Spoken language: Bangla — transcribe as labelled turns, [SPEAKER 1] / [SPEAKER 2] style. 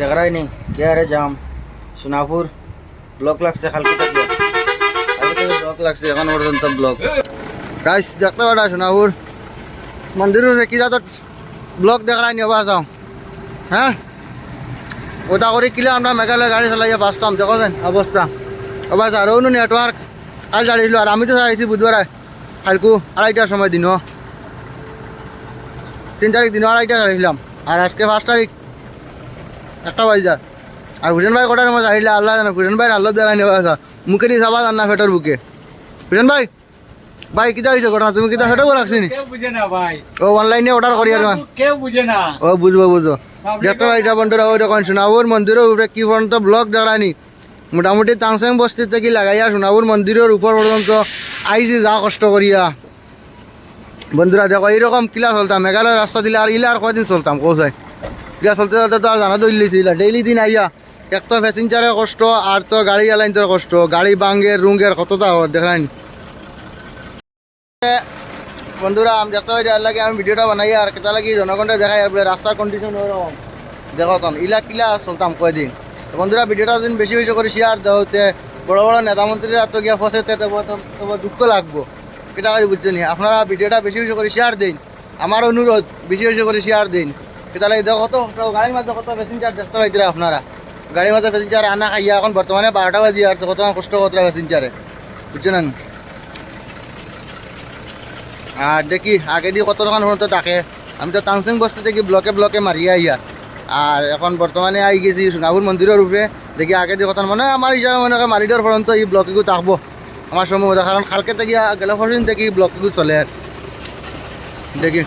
[SPEAKER 1] দেখারাই নেই কে আরে যাম সোনাপুর? ব্লক লাগছে কালকে থেকে। ব্লক লাগছে, এখন পর্যন্ত ব্লক গাইস দেখতে পারা সোনাপুর? মন্দিরের কি যাত ব্লক দেখারাই নিয়ে যাও হ্যাঁ? ওটা করে কিলে আমরা মেঘালয় গাড়ি চালাইয়া বাঁচতাম দেখো অবস্থা। অবস্থা আর অন্য নেটওয়ার্ক আজ দাঁড়িয়েছিল আর আমি তো দাঁড়িয়েছি বুধবার। কালকু আড়াইটার সময় দিন তিন তারিখ দিন আড়াইটা দাঁড়িয়েছিলাম আর আজকে পাঁচ তারিখ। একটা বাজার আর ভুটান ভাই কটার মধ্যে দাঁড়িয়ে আল্লাহ জানা ভুটান ভাই আল্লাহ দেখাই নেওয়া আছে মুখে দিয়ে চাবা জানা ফেটার বুকে। ভুটান ভাই ভাই কিতা হয়েছে ঘটনা? তুমি কিতা ফেটাবো রাখছি নি? ও অনলাইনে অর্ডার করি আর
[SPEAKER 2] কেউ বুঝে না।
[SPEAKER 1] ও বুঝব বুঝব দেখতে পাই এটা বন্ধুরা ওই দেখুন সোনাপুর মন্দিরের উপরে কি পর্যন্ত ব্লক দেখানি মোটামুটি তাংসাং বস্তি থেকে লাগাইয়া সোনাপুর মন্দিরের উপর পর্যন্ত আইজি যা কষ্ট করিয়া। বন্ধুরা দেখো এইরকম কিলা চলতাম। মেঘালয় রাস্তা দিলে আর ইলা আর কদিন চলতাম কৌশাই ইলা চলতে চলতে তো আর জানা দইলিছিল ডেইলি দিন আইয়া, এক তো প্যাসেঞ্জারের কষ্ট আর তো গাড়ি আলাইনদের কষ্ট, গাড়ি বাঙ্গের রুঙ্গের কতটা দেখানি বন্ধুরা, আমি দেখতে পাই যার লাগে আমি ভিডিওটা বানাই, আর কেটা লাগি জনগণটা দেখাই আর রাস্তার কন্ডিশন ওরকম দেখতাম ইলা কিলা চলতাম কয়দিন। বন্ধুরা ভিডিওটা দিন বেশি বেশি করে শেয়ার দেওয়াতে বড় বড় নেতা মন্ত্রীরা তো গিয়া ফসেতে দুঃখ লাগবো। কেটা বুঝছেন আপনারা ভিডিওটা বেশি বেশি করে শেয়ার দিন। আমার অনুরোধ বেশি বেশি করে শেয়ার দিন। লাগে দেখো কত গাড়ির মাঝে কত প্যাসেঞ্জার দেখতে পাইছিলেন আপনারা গাড়ির মাঝে প্যাসেঞ্জার আনা খাইয়া এখন বর্তমানে বারোটা বাজি আর কত কষ্ট করতে প্যাসেঞ্জারে বুঝছেন আর দেখি আগে দিয়ে কত দোকান হতো তাকে। আমি তো তাংসিং বস্তি থেকে ব্লকে ব্লকে মারিয়া আইয়া আর এখন বর্তমানে আই গেছি সোনাপুর মন্দিরের উপরে দেখি আগে দিয়ে কথা মানে আমার হিসাবে মনে হয় মারিডর পর্যন্ত এই ব্লকেও থাকব আমার সময় মতো কারণ খালকে থেকে গেলে পর্যন্ত থেকে ব্লকেও চলে। আর দেখি